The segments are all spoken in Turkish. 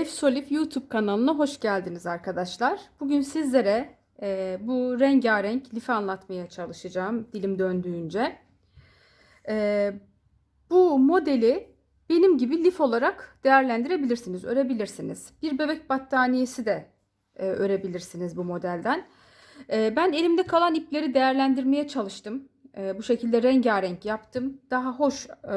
Efsolif YouTube kanalına hoş geldiniz arkadaşlar. Bugün sizlere e, bu rengarenk lifi anlatmaya çalışacağım dilim döndüğünce. E, bu modeli benim gibi lif olarak değerlendirebilirsiniz, örebilirsiniz. Bir bebek battaniyesi de e, örebilirsiniz bu modelden. E, ben elimde kalan ipleri değerlendirmeye çalıştım. E, bu şekilde rengarenk yaptım. Daha hoş e,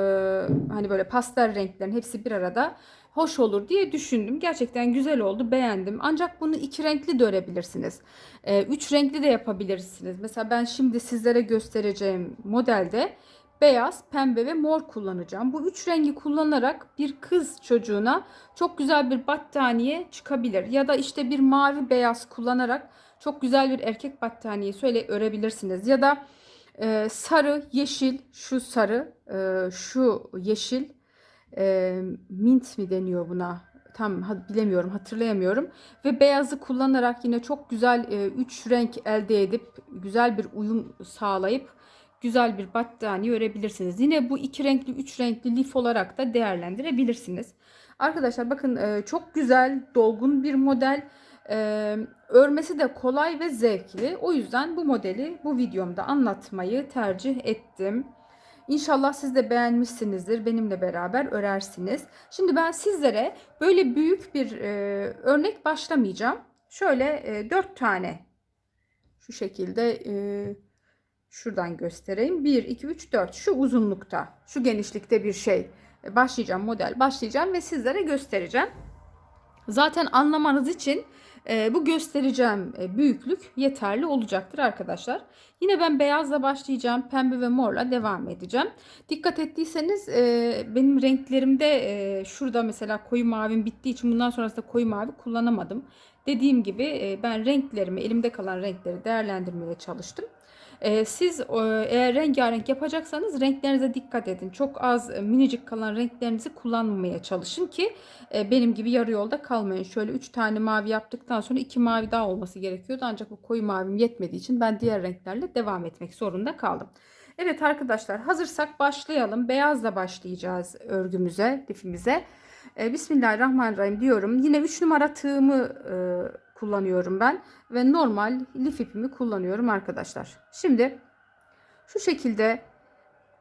hani böyle pastel renklerin hepsi bir arada hoş olur diye düşündüm. Gerçekten güzel oldu, beğendim. Ancak bunu iki renkli de örebilirsiniz. E, üç renkli de yapabilirsiniz. Mesela ben şimdi sizlere göstereceğim modelde beyaz, pembe ve mor kullanacağım. Bu üç rengi kullanarak bir kız çocuğuna çok güzel bir battaniye çıkabilir. Ya da işte bir mavi beyaz kullanarak çok güzel bir erkek battaniyesi öyle örebilirsiniz. Ya da e, sarı, yeşil, şu sarı, e, şu yeşil, e, mint mi deniyor buna? Tam ha- bilemiyorum, hatırlayamıyorum. Ve beyazı kullanarak yine çok güzel e, üç renk elde edip güzel bir uyum sağlayıp güzel bir battaniye örebilirsiniz. Yine bu iki renkli, üç renkli lif olarak da değerlendirebilirsiniz. Arkadaşlar bakın e, çok güzel, dolgun bir model. E, örmesi de kolay ve zevkli. O yüzden bu modeli bu videomda anlatmayı tercih ettim. İnşallah siz de beğenmişsinizdir. Benimle beraber örersiniz. Şimdi ben sizlere böyle büyük bir e, örnek başlamayacağım. Şöyle e, 4 tane şu şekilde e, şuradan göstereyim. 1, 2, 3, 4 şu uzunlukta, şu genişlikte bir şey e, başlayacağım model başlayacağım ve sizlere göstereceğim. Zaten anlamanız için e, bu göstereceğim e, büyüklük yeterli olacaktır arkadaşlar. Yine ben beyazla başlayacağım. Pembe ve morla devam edeceğim. Dikkat ettiyseniz e, benim renklerimde e, şurada mesela koyu mavim bittiği için bundan sonrasında koyu mavi kullanamadım. Dediğim gibi ben renklerimi elimde kalan renkleri değerlendirmeye çalıştım. E, siz eğer rengarenk yapacaksanız renklerinize dikkat edin. Çok az e, minicik kalan renklerinizi kullanmamaya çalışın ki e, benim gibi yarı yolda kalmayın. Şöyle 3 tane mavi yaptıktan sonra 2 mavi daha olması gerekiyordu. Ancak bu koyu mavim yetmediği için ben diğer renklerle devam etmek zorunda kaldım. Evet arkadaşlar hazırsak başlayalım. Beyazla başlayacağız örgümüze, lifimize. E, Bismillahirrahmanirrahim diyorum. Yine 3 numara tığımı e, kullanıyorum ben ve normal lif ipimi kullanıyorum arkadaşlar. Şimdi şu şekilde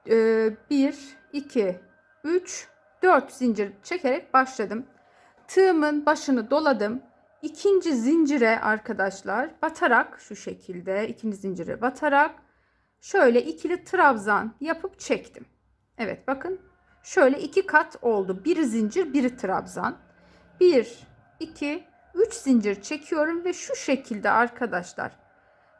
1, 2, 3, 4 zincir çekerek başladım. Tığımın başını doladım. İkinci zincire arkadaşlar batarak şu şekilde ikinci zincire batarak şöyle ikili trabzan yapıp çektim. Evet bakın şöyle iki kat oldu. Bir zincir bir trabzan. 1, 2, 3 zincir çekiyorum ve şu şekilde arkadaşlar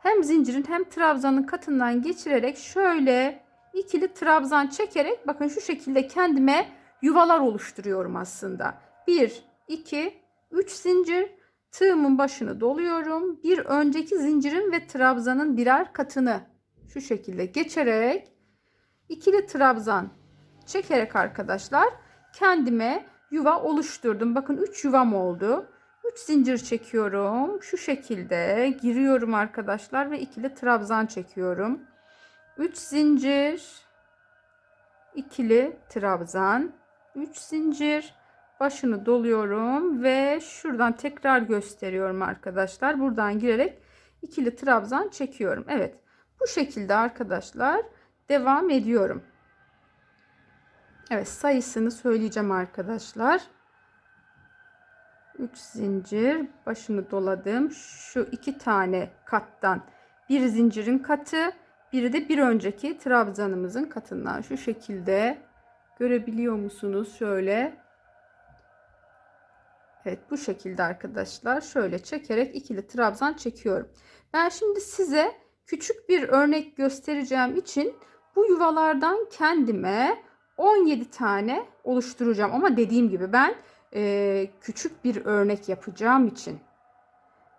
hem zincirin hem trabzanın katından geçirerek şöyle ikili trabzan çekerek bakın şu şekilde kendime yuvalar oluşturuyorum aslında. 1, 2, 3 zincir tığımın başını doluyorum. Bir önceki zincirin ve trabzanın birer katını şu şekilde geçerek ikili trabzan çekerek arkadaşlar kendime yuva oluşturdum. Bakın 3 yuvam oldu. 3 zincir çekiyorum. Şu şekilde giriyorum arkadaşlar ve ikili trabzan çekiyorum. 3 zincir ikili trabzan 3 zincir başını doluyorum ve şuradan tekrar gösteriyorum arkadaşlar. Buradan girerek ikili trabzan çekiyorum. Evet. Bu şekilde arkadaşlar devam ediyorum. Evet sayısını söyleyeceğim arkadaşlar. 3 zincir başını doladım. Şu iki tane kattan bir zincirin katı, biri de bir önceki trabzanımızın katından şu şekilde görebiliyor musunuz? Şöyle. Evet bu şekilde arkadaşlar şöyle çekerek ikili trabzan çekiyorum. Ben şimdi size küçük bir örnek göstereceğim için bu yuvalardan kendime 17 tane oluşturacağım ama dediğim gibi ben e, küçük bir örnek yapacağım için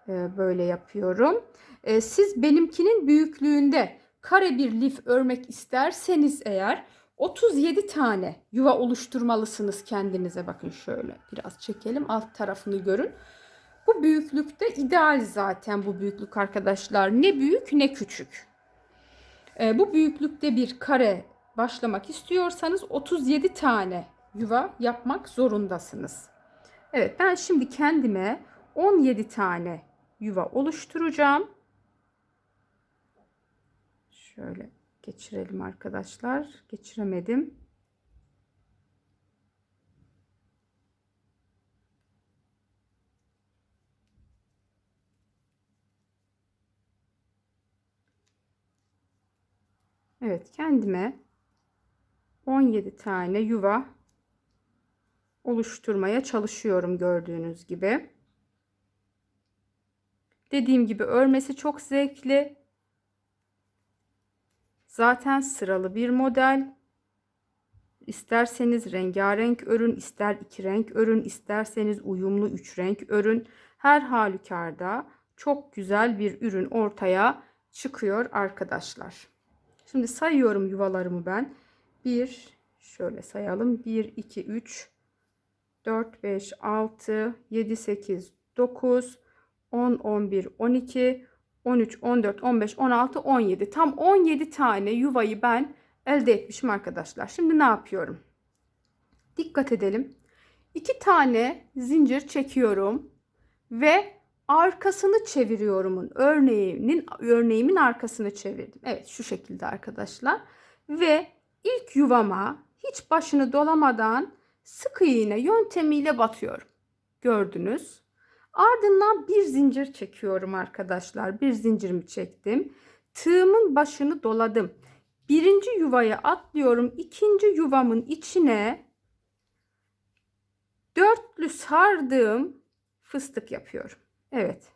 e, böyle yapıyorum. E, siz benimkinin büyüklüğünde kare bir lif örmek isterseniz eğer 37 tane yuva oluşturmalısınız kendinize. Bakın şöyle biraz çekelim alt tarafını görün. Bu büyüklükte ideal zaten bu büyüklük arkadaşlar. Ne büyük ne küçük. E, bu büyüklükte bir kare başlamak istiyorsanız 37 tane yuva yapmak zorundasınız. Evet ben şimdi kendime 17 tane yuva oluşturacağım. Şöyle geçirelim arkadaşlar. Geçiremedim. Evet kendime 17 tane yuva oluşturmaya çalışıyorum gördüğünüz gibi. Dediğim gibi örmesi çok zevkli. Zaten sıralı bir model. İsterseniz rengarenk örün, ister iki renk örün, isterseniz uyumlu üç renk örün. Her halükarda çok güzel bir ürün ortaya çıkıyor arkadaşlar. Şimdi sayıyorum yuvalarımı ben. 1 şöyle sayalım. 1 2 3 4 5 6 7 8 9 10 11 12 13 14 15 16 17 tam 17 tane yuvayı ben elde etmişim arkadaşlar. Şimdi ne yapıyorum? Dikkat edelim. 2 tane zincir çekiyorum ve arkasını çeviriyorumun örneğinin örneğimin arkasını çevirdim. Evet şu şekilde arkadaşlar. Ve ilk yuvama hiç başını dolamadan sık iğne yöntemiyle batıyorum. Gördünüz. Ardından bir zincir çekiyorum arkadaşlar. Bir zincirimi çektim. Tığımın başını doladım. Birinci yuvaya atlıyorum. İkinci yuvamın içine dörtlü sardığım fıstık yapıyorum. Evet.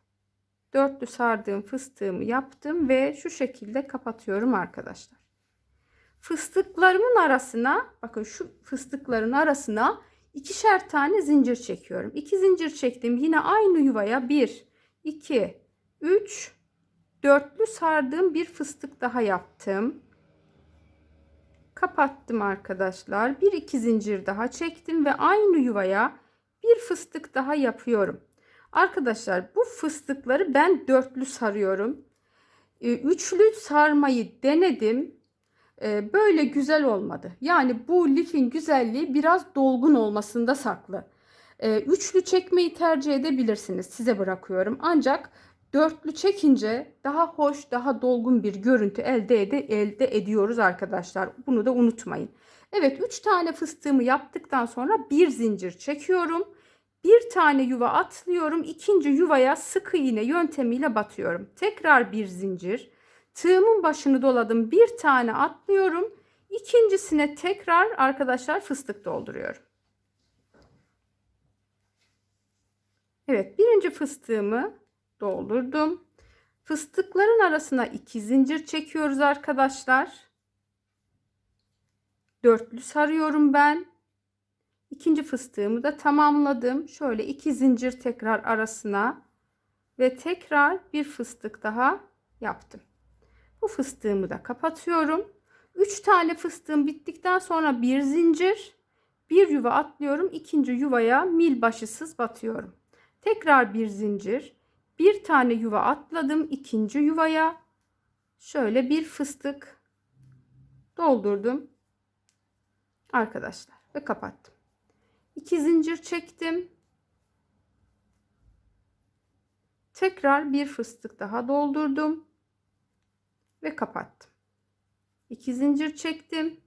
Dörtlü sardığım fıstığımı yaptım ve şu şekilde kapatıyorum arkadaşlar. Fıstıklarımın arasına bakın şu fıstıkların arasına ikişer tane zincir çekiyorum. İki zincir çektim. Yine aynı yuvaya 1, 2, 3, dörtlü sardığım bir fıstık daha yaptım. Kapattım arkadaşlar. Bir iki zincir daha çektim ve aynı yuvaya bir fıstık daha yapıyorum. Arkadaşlar bu fıstıkları ben dörtlü sarıyorum. Ee, üçlü sarmayı denedim. Ee, böyle güzel olmadı. Yani bu lifin güzelliği biraz dolgun olmasında saklı. Ee, üçlü çekmeyi tercih edebilirsiniz. Size bırakıyorum. Ancak dörtlü çekince daha hoş, daha dolgun bir görüntü elde, ede, elde ediyoruz arkadaşlar. Bunu da unutmayın. Evet 3 tane fıstığımı yaptıktan sonra bir zincir çekiyorum. Bir tane yuva atlıyorum. ikinci yuvaya sık iğne yöntemiyle batıyorum. Tekrar bir zincir. Tığımın başını doladım. Bir tane atlıyorum. İkincisine tekrar arkadaşlar fıstık dolduruyorum. Evet birinci fıstığımı doldurdum. Fıstıkların arasına iki zincir çekiyoruz arkadaşlar. Dörtlü sarıyorum ben. İkinci fıstığımı da tamamladım. Şöyle iki zincir tekrar arasına ve tekrar bir fıstık daha yaptım. Bu fıstığımı da kapatıyorum. 3 tane fıstığım bittikten sonra bir zincir, bir yuva atlıyorum. İkinci yuvaya mil başısız batıyorum. Tekrar bir zincir, bir tane yuva atladım ikinci yuvaya. Şöyle bir fıstık doldurdum. Arkadaşlar ve kapattım. 2 zincir çektim. Tekrar bir fıstık daha doldurdum ve kapattım. 2 zincir çektim.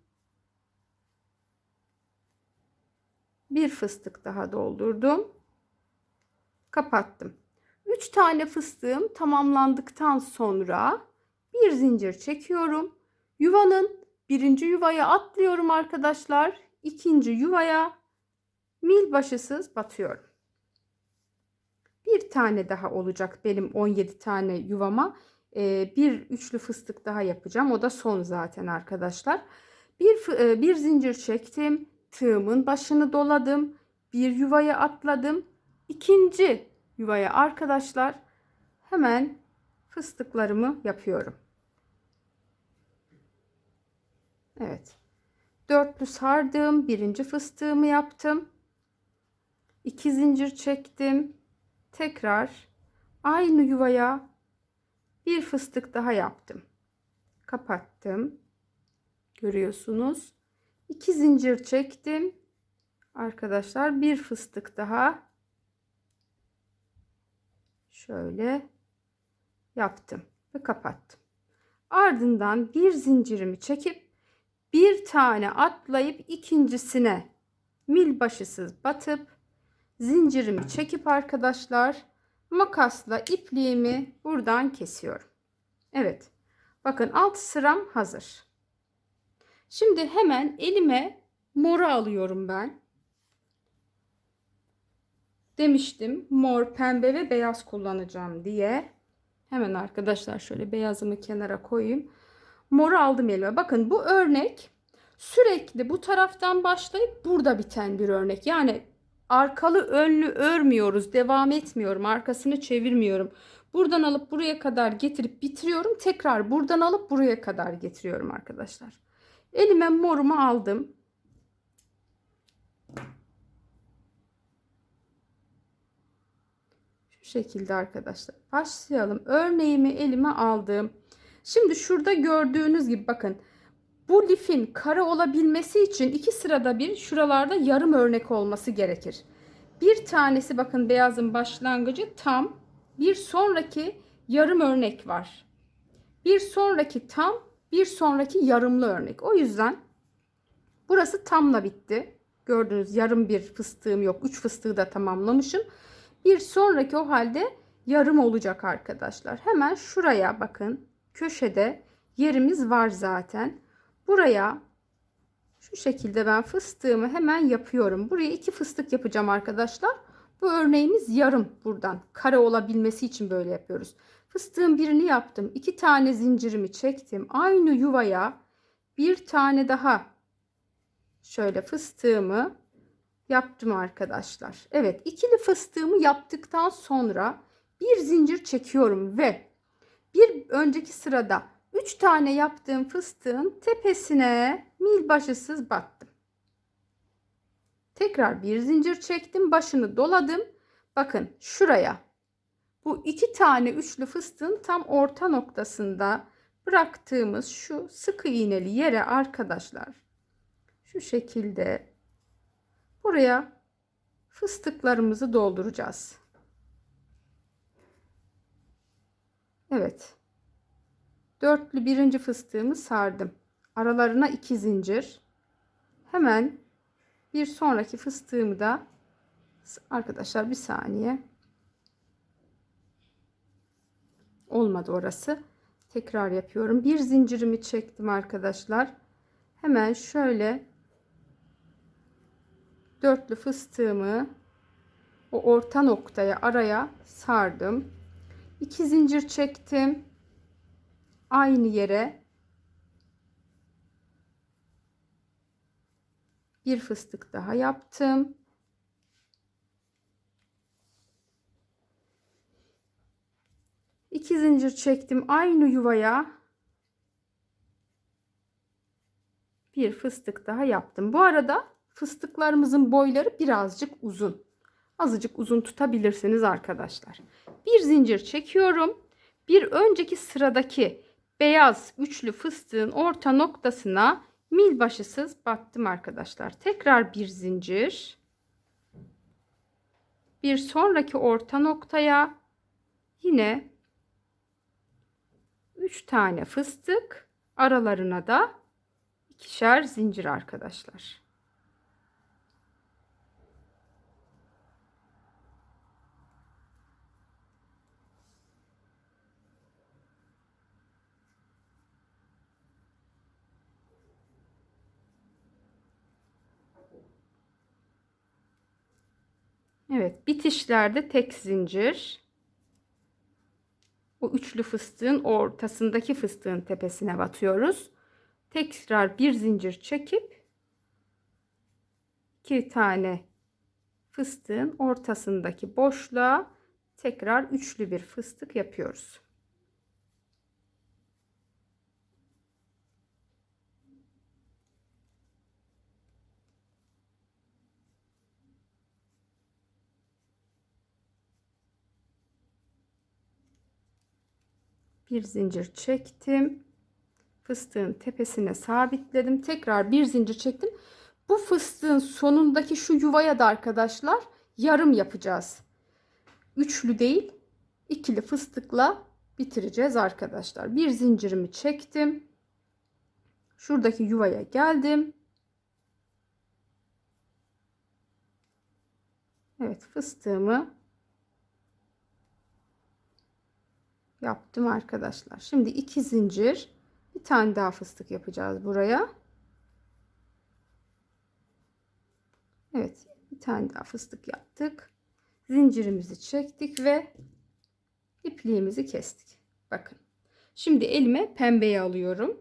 Bir fıstık daha doldurdum. Kapattım. 3 tane fıstığım tamamlandıktan sonra bir zincir çekiyorum. Yuvanın birinci yuvaya atlıyorum arkadaşlar. İkinci yuvaya mil başısız batıyorum. Bir tane daha olacak benim 17 tane yuvama. Ee, bir üçlü fıstık daha yapacağım. O da son zaten arkadaşlar. Bir, e, bir zincir çektim. Tığımın başını doladım. Bir yuvaya atladım. İkinci yuvaya arkadaşlar hemen fıstıklarımı yapıyorum. Evet. Dörtlü sardım. Birinci fıstığımı yaptım. 2 zincir çektim. Tekrar aynı yuvaya bir fıstık daha yaptım. Kapattım. Görüyorsunuz. 2 zincir çektim. Arkadaşlar bir fıstık daha şöyle yaptım ve kapattım. Ardından bir zincirimi çekip bir tane atlayıp ikincisine mil başısız batıp zincirimi çekip arkadaşlar makasla ipliğimi buradan kesiyorum. Evet. Bakın alt sıram hazır. Şimdi hemen elime moru alıyorum ben. Demiştim mor, pembe ve beyaz kullanacağım diye. Hemen arkadaşlar şöyle beyazımı kenara koyayım. Moru aldım elime. Bakın bu örnek sürekli bu taraftan başlayıp burada biten bir örnek. Yani arkalı önlü örmüyoruz. Devam etmiyorum. Arkasını çevirmiyorum. Buradan alıp buraya kadar getirip bitiriyorum. Tekrar buradan alıp buraya kadar getiriyorum arkadaşlar. Elime morumu aldım. Şu şekilde arkadaşlar. Başlayalım. Örneğimi elime aldım. Şimdi şurada gördüğünüz gibi bakın. Bu lifin kare olabilmesi için iki sırada bir şuralarda yarım örnek olması gerekir. Bir tanesi bakın beyazın başlangıcı tam. Bir sonraki yarım örnek var. Bir sonraki tam, bir sonraki yarımlı örnek. O yüzden burası tamla bitti. Gördüğünüz yarım bir fıstığım yok. Üç fıstığı da tamamlamışım. Bir sonraki o halde yarım olacak arkadaşlar. Hemen şuraya bakın. Köşede yerimiz var zaten. Buraya şu şekilde ben fıstığımı hemen yapıyorum. Buraya iki fıstık yapacağım arkadaşlar. Bu örneğimiz yarım buradan. Kare olabilmesi için böyle yapıyoruz. Fıstığın birini yaptım. iki tane zincirimi çektim. Aynı yuvaya bir tane daha şöyle fıstığımı yaptım arkadaşlar. Evet ikili fıstığımı yaptıktan sonra bir zincir çekiyorum ve bir önceki sırada 3 tane yaptığım fıstığın tepesine mil başısız battım. Tekrar bir zincir çektim. Başını doladım. Bakın şuraya. Bu iki tane üçlü fıstığın tam orta noktasında bıraktığımız şu sıkı iğneli yere arkadaşlar şu şekilde buraya fıstıklarımızı dolduracağız. Evet. Dörtlü birinci fıstığımı sardım. Aralarına iki zincir. Hemen bir sonraki fıstığımı da arkadaşlar bir saniye. Olmadı orası. Tekrar yapıyorum. Bir zincirimi çektim arkadaşlar. Hemen şöyle dörtlü fıstığımı o orta noktaya araya sardım. İki zincir çektim. Aynı yere bir fıstık daha yaptım. İki zincir çektim aynı yuvaya bir fıstık daha yaptım. Bu arada fıstıklarımızın boyları birazcık uzun. Azıcık uzun tutabilirsiniz arkadaşlar. Bir zincir çekiyorum. Bir önceki sıradaki beyaz üçlü fıstığın orta noktasına mil başısız battım arkadaşlar. Tekrar bir zincir. Bir sonraki orta noktaya yine 3 tane fıstık aralarına da ikişer zincir arkadaşlar. Evet bitişlerde tek zincir. O üçlü fıstığın ortasındaki fıstığın tepesine batıyoruz. Tekrar bir zincir çekip iki tane fıstığın ortasındaki boşluğa tekrar üçlü bir fıstık yapıyoruz. Bir zincir çektim. Fıstığın tepesine sabitledim. Tekrar bir zincir çektim. Bu fıstığın sonundaki şu yuvaya da arkadaşlar yarım yapacağız. Üçlü değil, ikili fıstıkla bitireceğiz arkadaşlar. Bir zincirimi çektim. Şuradaki yuvaya geldim. Evet fıstığımı yaptım arkadaşlar. Şimdi iki zincir bir tane daha fıstık yapacağız buraya. Evet bir tane daha fıstık yaptık. Zincirimizi çektik ve ipliğimizi kestik. Bakın. Şimdi elime pembeyi alıyorum.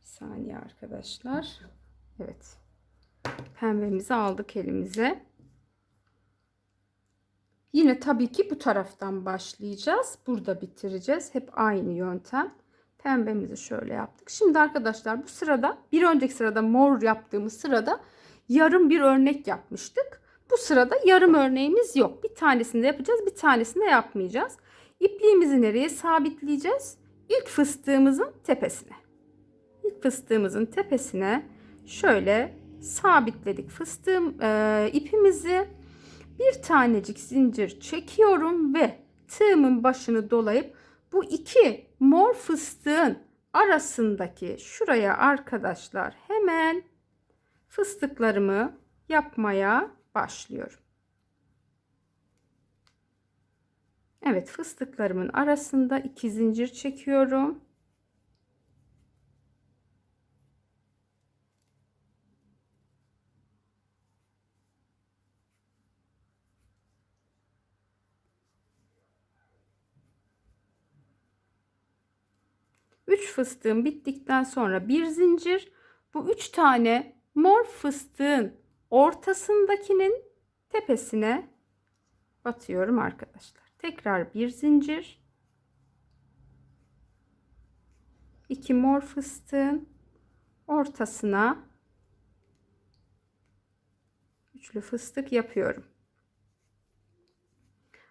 Bir saniye arkadaşlar. Evet. Pembemizi aldık elimize. Yine tabii ki bu taraftan başlayacağız. Burada bitireceğiz. Hep aynı yöntem. Pembemizi şöyle yaptık. Şimdi arkadaşlar bu sırada bir önceki sırada mor yaptığımız sırada yarım bir örnek yapmıştık. Bu sırada yarım örneğimiz yok. Bir tanesini de yapacağız, bir tanesini de yapmayacağız. İpliğimizi nereye sabitleyeceğiz? İlk fıstığımızın tepesine. İlk fıstığımızın tepesine şöyle sabitledik fıstığım e, ipimizi. Bir tanecik zincir çekiyorum ve tığımın başını dolayıp bu iki mor fıstığın arasındaki şuraya arkadaşlar hemen fıstıklarımı yapmaya başlıyorum. Evet fıstıklarımın arasında iki zincir çekiyorum. Üç fıstığım bittikten sonra bir zincir. Bu üç tane mor fıstığın ortasındakinin tepesine batıyorum arkadaşlar. Tekrar bir zincir. iki mor fıstığın ortasına üçlü fıstık yapıyorum.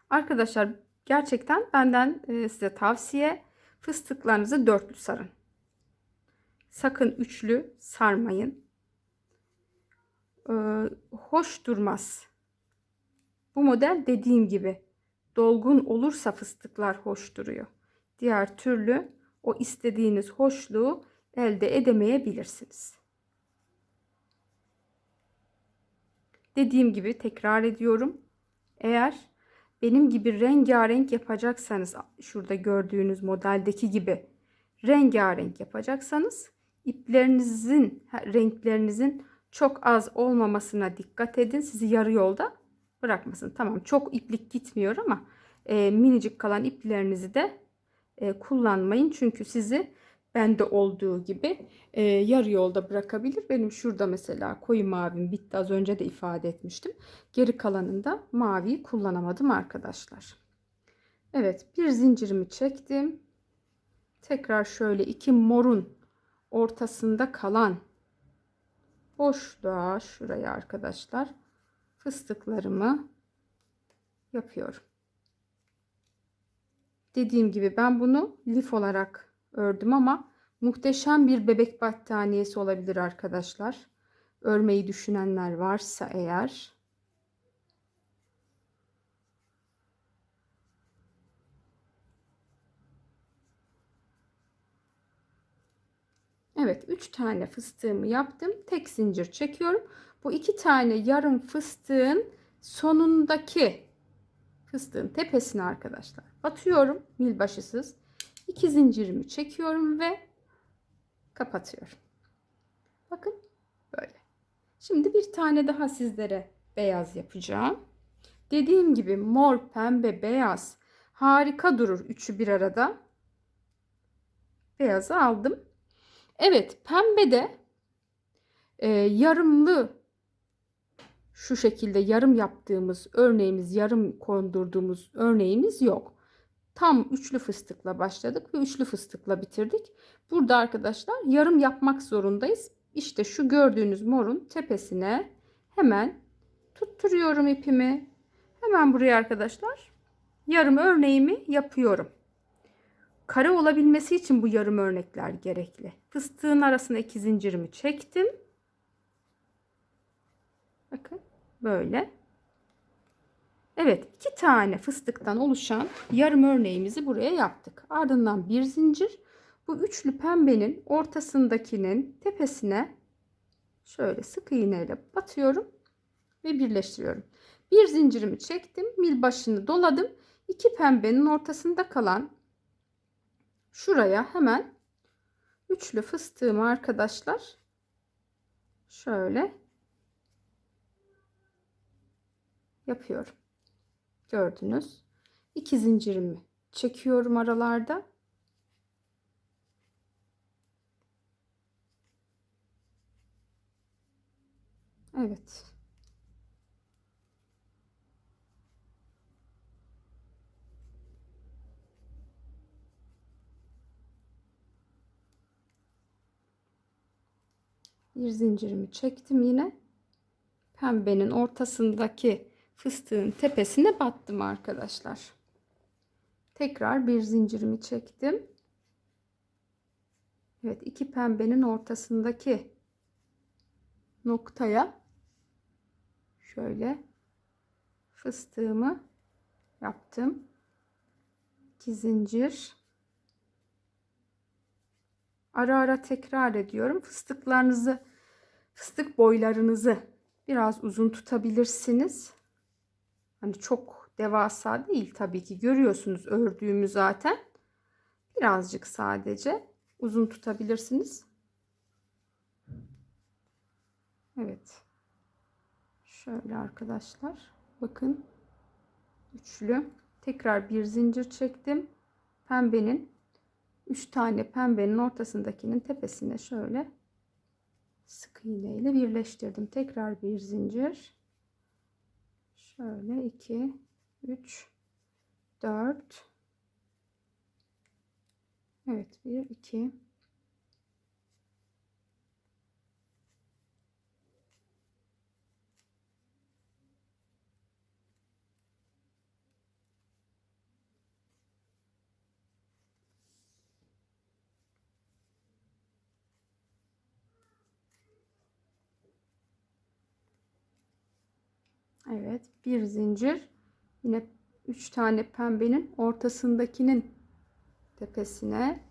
Arkadaşlar gerçekten benden e, size tavsiye fıstıklarınızı dörtlü sarın. Sakın üçlü sarmayın. Ee, hoş durmaz. Bu model dediğim gibi dolgun olursa fıstıklar hoş duruyor. Diğer türlü o istediğiniz hoşluğu elde edemeyebilirsiniz. Dediğim gibi tekrar ediyorum. Eğer benim gibi rengarenk yapacaksanız şurada gördüğünüz modeldeki gibi rengarenk yapacaksanız iplerinizin renklerinizin çok az olmamasına dikkat edin. Sizi yarı yolda bırakmasın. Tamam çok iplik gitmiyor ama e, minicik kalan iplerinizi de e, kullanmayın. Çünkü sizi bende olduğu gibi e, yarı yolda bırakabilir. Benim şurada mesela koyu mavim bitti. Az önce de ifade etmiştim. Geri kalanında maviyi kullanamadım arkadaşlar. Evet bir zincirimi çektim. Tekrar şöyle iki morun ortasında kalan boşluğa şuraya arkadaşlar fıstıklarımı yapıyorum. Dediğim gibi ben bunu lif olarak ördüm ama muhteşem bir bebek battaniyesi olabilir arkadaşlar. Örmeyi düşünenler varsa eğer. Evet 3 tane fıstığımı yaptım. Tek zincir çekiyorum. Bu iki tane yarım fıstığın sonundaki fıstığın tepesine arkadaşlar batıyorum mil başısız. 2 zincirimi çekiyorum ve kapatıyorum. Bakın böyle. Şimdi bir tane daha sizlere beyaz yapacağım. Dediğim gibi mor, pembe, beyaz harika durur üçü bir arada. Beyazı aldım. Evet pembede e, yarımlı şu şekilde yarım yaptığımız örneğimiz yarım kondurduğumuz örneğimiz yok. Tam üçlü fıstıkla başladık ve üçlü fıstıkla bitirdik. Burada arkadaşlar yarım yapmak zorundayız. İşte şu gördüğünüz morun tepesine hemen tutturuyorum ipimi. Hemen buraya arkadaşlar yarım örneğimi yapıyorum. Kare olabilmesi için bu yarım örnekler gerekli. Fıstığın arasına iki zincirimi çektim. Bakın böyle. Evet iki tane fıstıktan oluşan yarım örneğimizi buraya yaptık. Ardından bir zincir bu üçlü pembenin ortasındakinin tepesine şöyle sık iğneyle batıyorum ve birleştiriyorum. Bir zincirimi çektim. Mil başını doladım. İki pembenin ortasında kalan şuraya hemen üçlü fıstığımı arkadaşlar şöyle yapıyorum. Gördünüz. İki zincirimi çekiyorum aralarda. Evet. Bir zincirimi çektim yine. Pembenin ortasındaki fıstığın tepesine battım arkadaşlar. Tekrar bir zincirimi çektim. Evet iki pembenin ortasındaki noktaya şöyle fıstığımı yaptım. 2 zincir. Ara ara tekrar ediyorum. Fıstıklarınızı, fıstık boylarınızı biraz uzun tutabilirsiniz. Hani çok devasa değil tabii ki. Görüyorsunuz ördüğümü zaten. Birazcık sadece uzun tutabilirsiniz. Evet. Şöyle arkadaşlar. Bakın. Üçlü. Tekrar bir zincir çektim. Pembenin 3 tane pembenin ortasındakinin tepesine şöyle sık iğne ile birleştirdim. Tekrar bir zincir. Şöyle 2 3 4 Evet 1 2 Evet, bir zincir. Yine 3 tane pembenin ortasındakinin tepesine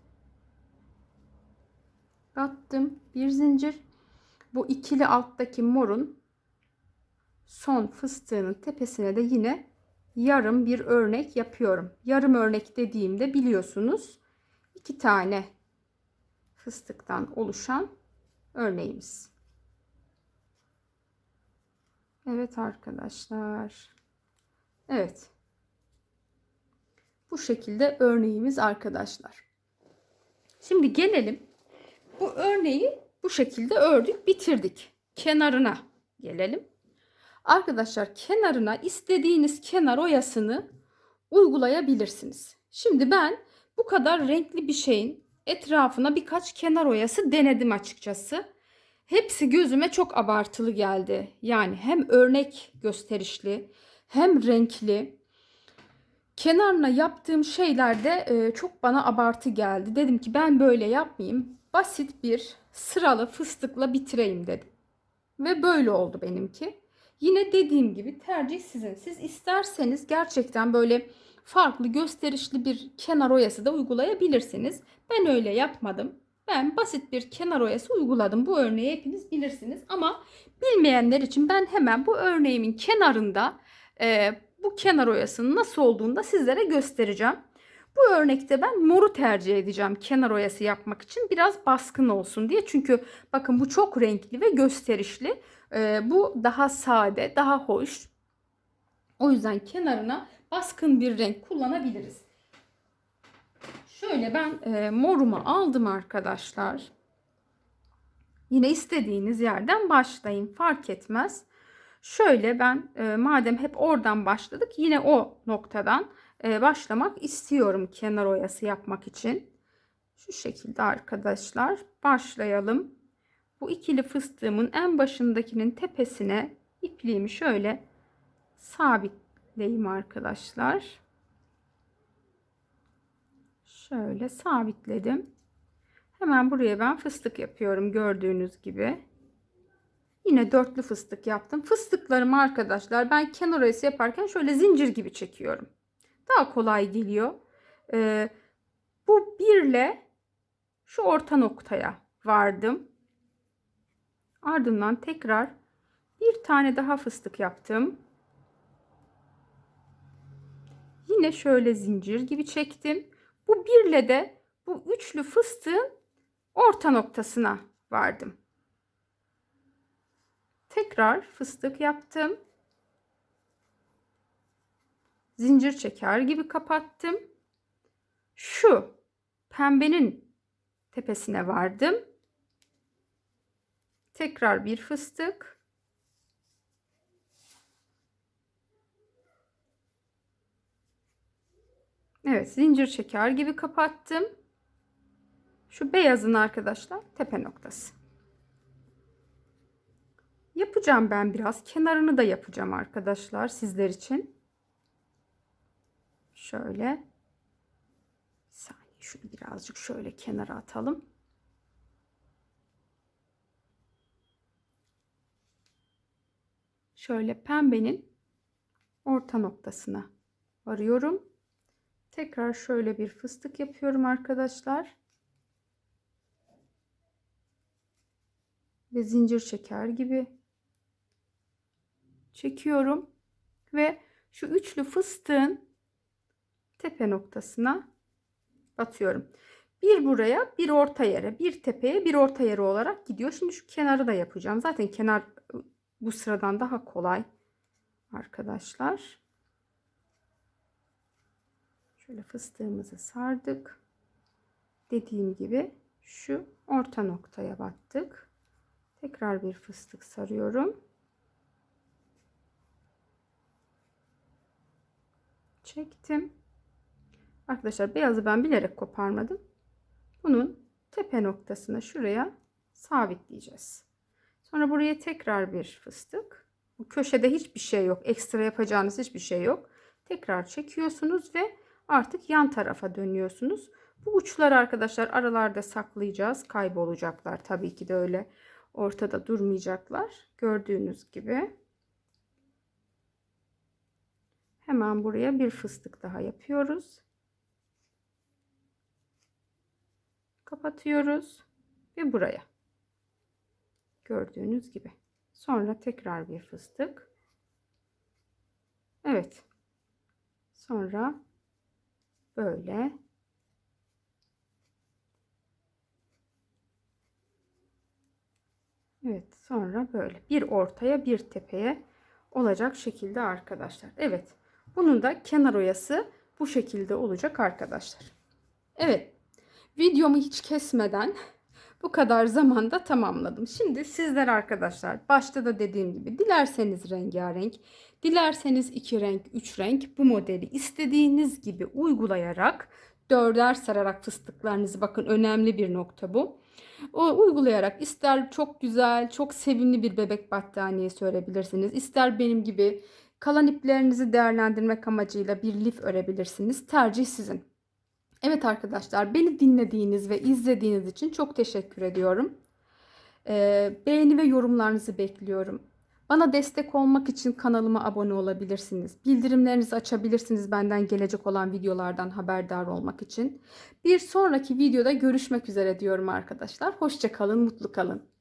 battım. Bir zincir. Bu ikili alttaki morun son fıstığının tepesine de yine yarım bir örnek yapıyorum. Yarım örnek dediğimde biliyorsunuz iki tane fıstıktan oluşan örneğimiz. Evet arkadaşlar. Evet. Bu şekilde örneğimiz arkadaşlar. Şimdi gelelim. Bu örneği bu şekilde ördük, bitirdik. Kenarına gelelim. Arkadaşlar kenarına istediğiniz kenar oyasını uygulayabilirsiniz. Şimdi ben bu kadar renkli bir şeyin etrafına birkaç kenar oyası denedim açıkçası. Hepsi gözüme çok abartılı geldi. Yani hem örnek gösterişli hem renkli. Kenarına yaptığım şeyler de e, çok bana abartı geldi. Dedim ki ben böyle yapmayayım. Basit bir sıralı fıstıkla bitireyim dedim. Ve böyle oldu benimki. Yine dediğim gibi tercih sizin. Siz isterseniz gerçekten böyle farklı gösterişli bir kenar oyası da uygulayabilirsiniz. Ben öyle yapmadım. Ben basit bir kenar oyası uyguladım. Bu örneği hepiniz bilirsiniz ama bilmeyenler için ben hemen bu örneğimin kenarında e, bu kenar oyasının nasıl olduğunu da sizlere göstereceğim. Bu örnekte ben moru tercih edeceğim kenar oyası yapmak için biraz baskın olsun diye. Çünkü bakın bu çok renkli ve gösterişli. E, bu daha sade, daha hoş. O yüzden kenarına baskın bir renk kullanabiliriz. Şöyle ben e, morumu aldım arkadaşlar. Yine istediğiniz yerden başlayın fark etmez. Şöyle ben e, madem hep oradan başladık yine o noktadan e, başlamak istiyorum kenar oyası yapmak için. Şu şekilde arkadaşlar başlayalım. Bu ikili fıstığımın en başındakinin tepesine ipliğimi şöyle sabitleyeyim arkadaşlar. Şöyle sabitledim. Hemen buraya ben fıstık yapıyorum gördüğünüz gibi. Yine dörtlü fıstık yaptım. Fıstıklarımı arkadaşlar ben kenar oyası yaparken şöyle zincir gibi çekiyorum. Daha kolay geliyor. Ee, bu birle şu orta noktaya vardım. Ardından tekrar bir tane daha fıstık yaptım. Yine şöyle zincir gibi çektim. Bu birle de bu üçlü fıstığın orta noktasına vardım. Tekrar fıstık yaptım. Zincir çeker gibi kapattım. Şu pembenin tepesine vardım. Tekrar bir fıstık. Evet, zincir çeker gibi kapattım. Şu beyazın arkadaşlar tepe noktası. Yapacağım ben biraz. Kenarını da yapacağım arkadaşlar sizler için. Şöyle. Bir saniye şunu birazcık şöyle kenara atalım. Şöyle pembenin orta noktasına varıyorum. Tekrar şöyle bir fıstık yapıyorum arkadaşlar. Ve zincir çeker gibi çekiyorum ve şu üçlü fıstığın tepe noktasına batıyorum. Bir buraya, bir orta yere, bir tepeye, bir orta yere olarak gidiyor. Şimdi şu kenarı da yapacağım. Zaten kenar bu sıradan daha kolay arkadaşlar. Şöyle fıstığımızı sardık. Dediğim gibi şu orta noktaya battık. Tekrar bir fıstık sarıyorum. Çektim. Arkadaşlar beyazı ben bilerek koparmadım. Bunun tepe noktasına şuraya sabitleyeceğiz. Sonra buraya tekrar bir fıstık. Bu köşede hiçbir şey yok. Ekstra yapacağınız hiçbir şey yok. Tekrar çekiyorsunuz ve artık yan tarafa dönüyorsunuz. Bu uçları arkadaşlar aralarda saklayacağız. Kaybolacaklar tabii ki de öyle ortada durmayacaklar. Gördüğünüz gibi. Hemen buraya bir fıstık daha yapıyoruz. Kapatıyoruz ve buraya. Gördüğünüz gibi. Sonra tekrar bir fıstık. Evet. Sonra böyle Evet sonra böyle bir ortaya bir tepeye olacak şekilde arkadaşlar. Evet bunun da kenar oyası bu şekilde olacak arkadaşlar. Evet videomu hiç kesmeden bu kadar zamanda tamamladım. Şimdi sizler arkadaşlar başta da dediğim gibi dilerseniz rengarenk, dilerseniz iki renk, üç renk bu modeli istediğiniz gibi uygulayarak dörder sararak fıstıklarınızı bakın önemli bir nokta bu. O uygulayarak ister çok güzel, çok sevimli bir bebek battaniyesi örebilirsiniz. ister benim gibi kalan iplerinizi değerlendirmek amacıyla bir lif örebilirsiniz. Tercih sizin. Evet arkadaşlar beni dinlediğiniz ve izlediğiniz için çok teşekkür ediyorum. Ee, beğeni ve yorumlarınızı bekliyorum. Bana destek olmak için kanalıma abone olabilirsiniz. Bildirimlerinizi açabilirsiniz benden gelecek olan videolardan haberdar olmak için. Bir sonraki videoda görüşmek üzere diyorum arkadaşlar. Hoşça kalın, mutlu kalın.